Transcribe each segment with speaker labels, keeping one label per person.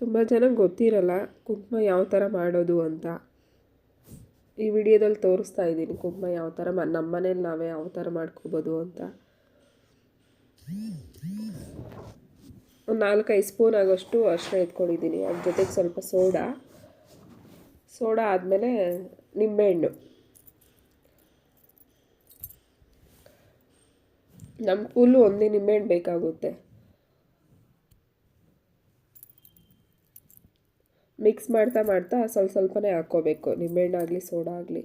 Speaker 1: ತುಂಬ ಜನ ಗೊತ್ತಿರಲ್ಲ ಕುಂಕುಮ ಯಾವ ಥರ ಮಾಡೋದು ಅಂತ. ಈ ವಿಡಿಯೋದಲ್ಲಿ ತೋರಿಸ್ತಾ ಇದ್ದೀನಿ ಕುಂಕುಮ ಯಾವ ಥರ ಮ, ನಮ್ಮ ಮನೇಲಿ ನಾವೇ ಯಾವ ಥರ ಮಾಡ್ಕೋಬೋದು ಅಂತ. ಒಂದು ನಾಲ್ಕೈದು ಸ್ಪೂನ್ ಆಗೋಷ್ಟು ಅರಿಶಿನ ಎತ್ಕೊಂಡಿದ್ದೀನಿ. ಅದ್ರ ಜೊತೆಗೆ ಸ್ವಲ್ಪ ಸೋಡಾ. ಸೋಡಾ ಆದಮೇಲೆ ನಿಂಬೆಹಣ್ಣು. ನಮ್ಮ ಫುಲ್ಲು ಒಂದೇ ನಿಂಬೆಹಣ್ಣು ಬೇಕಾಗುತ್ತೆ. ಮಿಕ್ಸ್ ಮಾಡ್ತಾ ಮಾಡ್ತಾ ಸ್ವಲ್ಪ ಸ್ವಲ್ಪನೇ ಹಾಕ್ಕೋಬೇಕು. ನಿಂಬೆಹಣ್ಣಾಗಲಿ ಸೋಡಾ ಆಗಲಿ.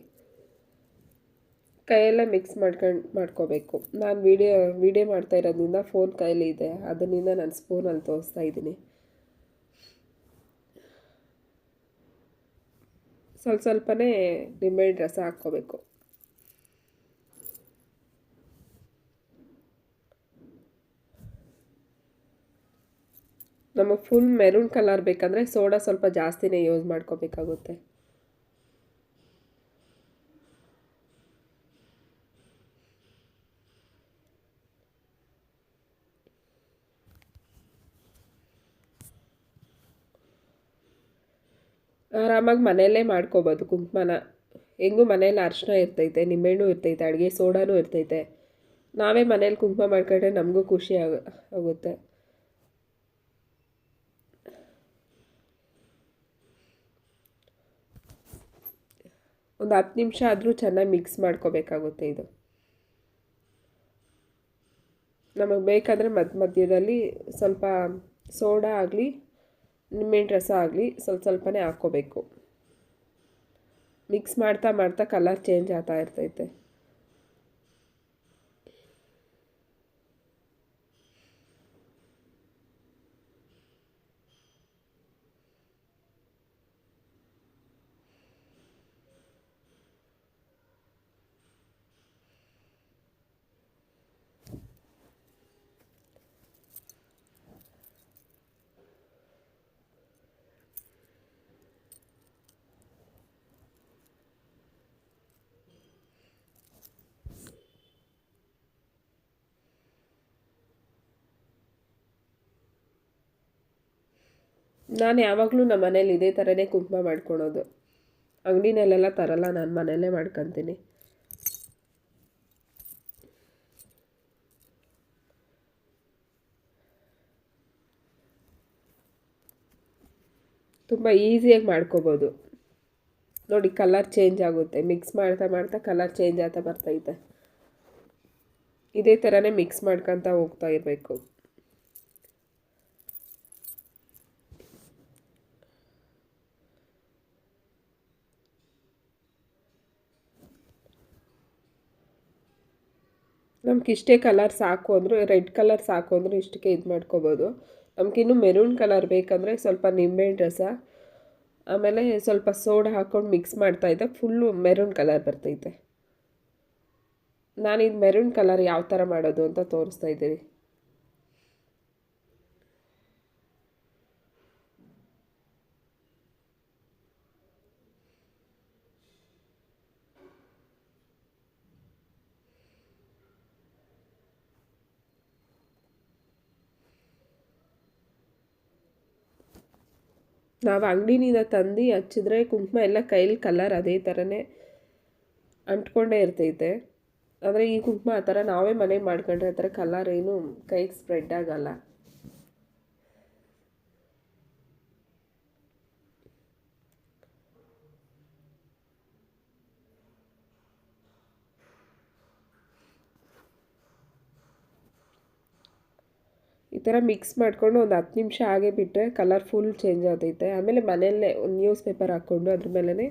Speaker 1: ಕೈಯೆಲ್ಲ ಮಿಕ್ಸ್ ಮಾಡ್ಕೊಂಡು ಮಾಡ್ಕೋಬೇಕು. ನಾನು ವೀಡಿಯೋ ವೀಡಿಯೋ ಮಾಡ್ತಾ ಇರೋದ್ರಿಂದ ಫೋನ್ ಕೈಯಲ್ಲಿ ಇದೆ. ಅದರಿಂದ ನಾನು ಸ್ಪೂನಲ್ಲಿ ತೋರಿಸ್ತಾ ಇದ್ದೀನಿ. ಸ್ವಲ್ಪ ಸ್ವಲ್ಪನೇ ನಿಂಬೆಹಣ್ಣು ರಸ ಹಾಕ್ಕೋಬೇಕು. ನಮಗೆ ಫುಲ್ ಮೆರೂನ್ ಕಲರ್ ಬೇಕಂದರೆ ಸೋಡಾ ಸ್ವಲ್ಪ ಜಾಸ್ತಿನೇ ಯೂಸ್ ಮಾಡ್ಕೋಬೇಕಾಗುತ್ತೆ. ಆರಾಮಾಗಿ ಮನೆಯಲ್ಲೇ ಮಾಡ್ಕೋಬೋದು ಕುಂಕುಮನ. ಹೆಂಗೂ ಮನೇಲಿ ಅರಿಶಿನ ಇರ್ತೈತೆ, ನಿಂಬೆಹಣ್ಣು ಇರ್ತೈತೆ, ಅಡುಗೆ ಸೋಡಾನೂ ಇರ್ತೈತೆ. ನಾವೇ ಮನೇಲಿ ಕುಂಕುಮ ಮಾಡ್ಕೊಂಡ್ರೆ ನಮಗೂ ಖುಷಿ ಆಗ, ಆಗುತ್ತೆ. ಒಂದು ಹತ್ತು ನಿಮಿಷ ಆದರೂ ಚೆನ್ನಾಗಿ ಮಿಕ್ಸ್ ಮಾಡ್ಕೋಬೇಕಾಗುತ್ತೆ ಇದು. ನಮಗೆ ಬೇಕಾದರೆ ಮಧ್ಯ ಮಧ್ಯದಲ್ಲಿ ಸ್ವಲ್ಪ ಸೋಡಾ ಆಗಲಿ, ನಿಂಬೆಹಣ್ಣು ರಸ ಆಗಲಿ ಸ್ವಲ್ಪ ಸ್ವಲ್ಪನೇ ಹಾಕ್ಕೋಬೇಕು. ಮಿಕ್ಸ್ ಮಾಡ್ತಾ ಮಾಡ್ತಾ ಕಲರ್ ಚೇಂಜ್ ಆಗ್ತಾ ಇರ್ತೈತೆ. ನಾನು ಯಾವಾಗಲೂ ನಮ್ಮ ಮನೇಲಿ ಇದೇ ಥರನೇ ಕುಂಕುಮ ಮಾಡ್ಕೊಳೋದು. ಅಂಗಡಿನಲ್ಲೆಲ್ಲ ತರಲ್ಲ, ನಾನು ಮನೆಯಲ್ಲೇ ಮಾಡ್ಕೊತೀನಿ. ತುಂಬ ಈಸಿಯಾಗಿ ಮಾಡ್ಕೋಬೋದು. ನೋಡಿ, ಕಲರ್ ಚೇಂಜ್ ಆಗುತ್ತೆ. ಮಿಕ್ಸ್ ಮಾಡ್ತಾ ಮಾಡ್ತಾ ಕಲರ್ ಚೇಂಜ್ ಆಗ್ತಾ ಬರ್ತೈತೆ ಇದೇ. ಥರನೇ ಮಿಕ್ಸ್ ಮಾಡ್ಕೊತಾ ಹೋಗ್ತಾ ಇರಬೇಕು. ನಮ್ಗೆ ಇಷ್ಟೇ ಕಲರ್ ಸಾಕು ಅಂದರೂ ರೆಡ್ ಕಲರ್ ಸಾಕು ಅಂದರೂ ಇಷ್ಟಕ್ಕೆ ಇದು ಮಾಡ್ಕೋಬೋದು. ನಮಗಿನ್ನೂ ಮೆರೂನ್ ಕಲರ್ ಬೇಕಂದರೆ ಸ್ವಲ್ಪ ನಿಂಬೆಹಣ್ಣು ರಸ, ಆಮೇಲೆ ಸ್ವಲ್ಪ ಸೋಡಾ ಹಾಕ್ಕೊಂಡು ಮಿಕ್ಸ್ ಮಾಡ್ತಾಯಿದ್ದೆ ಫುಲ್ಲು ಮೆರೂನ್ ಕಲರ್ ಬರ್ತೈತೆ. ನಾನಿದು ಮೆರೂನ್ ಕಲರ್ ಯಾವ ಥರ ಮಾಡೋದು ಅಂತ ತೋರಿಸ್ತಾ ಇದ್ದೀನಿ. ನಾವು ಅಂಗಡಿನಿಂದ ತಂದು ಹಚ್ಚಿದ್ರೆ ಕುಂಕುಮ ಎಲ್ಲ ಕೈಲಿ ಕಲರ್ ಅದೇ ಥರನೇ ಅಂಟ್ಕೊಂಡೇ ಇರ್ತೈತೆ. ಆದರೆ ಈ ಕುಂಕುಮ ಆ ಥರ ನಾವೇ ಮನೆಗೆ ಮಾಡ್ಕೊಂಡ್ರೆ ಆ ಥರ ಕಲರ್ ಏನು ಕೈಗೆ ಸ್ಪ್ರೆಡ್ ಆಗಲ್ಲ. ಈ ಥರ ಮಿಕ್ಸ್ ಮಾಡಿಕೊಂಡು ಒಂದು ಹತ್ತು ನಿಮಿಷ ಹಾಗೆ ಬಿಟ್ಟರೆ ಕಲರ್ ಫುಲ್ ಚೇಂಜ್ ಆಗ್ತೈತೆ ಆಮೇಲೆ ಮನೆಯಲ್ಲೇ ಒಂದು ನ್ಯೂಸ್ ಪೇಪರ್ ಹಾಕ್ಕೊಂಡು ಅದ್ರ ಮೇಲೇ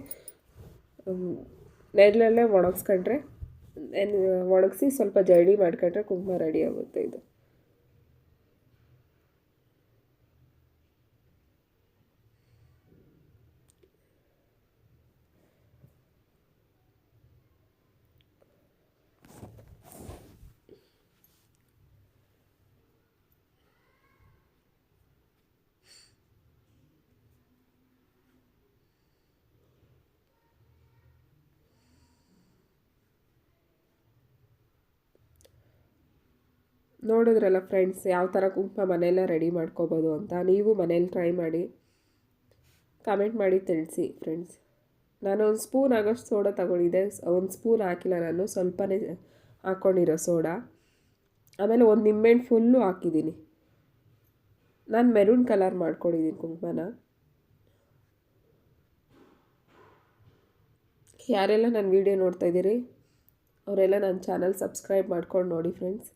Speaker 1: ನೆರಳಲ್ಲೇ ಒಣಗಿಸ್ಕೊಂಡ್ರೆ ಒಣಗಿಸಿ ಸ್ವಲ್ಪ ಜಡಿ ಮಾಡ್ಕೊಂಡ್ರೆ ಕುಂಕುಮ ರೆಡಿ ಆಗುತ್ತೆ ಇದು. ನೋಡಿದ್ರಲ್ಲ ಫ್ರೆಂಡ್ಸ್ ಯಾವ ಥರ ಕುಂಕುಮ ಮನೆಯಲ್ಲೇ ರೆಡಿ ಮಾಡ್ಕೋಬೋದು ಅಂತ. ನೀವು ಮನೇಲಿ ಟ್ರೈ ಮಾಡಿ ಕಮೆಂಟ್ ಮಾಡಿ ತಿಳಿಸಿ ಫ್ರೆಂಡ್ಸ್ ನಾನು ಒಂದು ಸ್ಪೂನ್ ಆಗೋಷ್ಟು ಸೋಡಾ ತಗೊಂಡಿದ್ದೆ. ಒಂದು ಸ್ಪೂನ್ ಹಾಕಿಲ್ಲ ನಾನು, ಸ್ವಲ್ಪನೇ ಹಾಕ್ಕೊಂಡಿರೋ ಸೋಡಾ ಆಮೇಲೆ ಒಂದು ನಿಂಬೆಹಣ್ಣು ಫುಲ್ಲು ಹಾಕಿದ್ದೀನಿ. ನಾನು ಮೆರೂನ್ ಕಲರ್ ಮಾಡ್ಕೊಂಡಿದ್ದೀನಿ ಕುಂಕುಮನ. ಯಾರೆಲ್ಲ ನನ್ನ ವೀಡಿಯೋ ನೋಡ್ತಾ ಇದ್ದೀರಿ, ಅವರೆಲ್ಲ ನನ್ನ ಚಾನಲ್ ಸಬ್ಸ್ಕ್ರೈಬ್ ಮಾಡ್ಕೊಂಡು ನೋಡಿ ಫ್ರೆಂಡ್ಸ್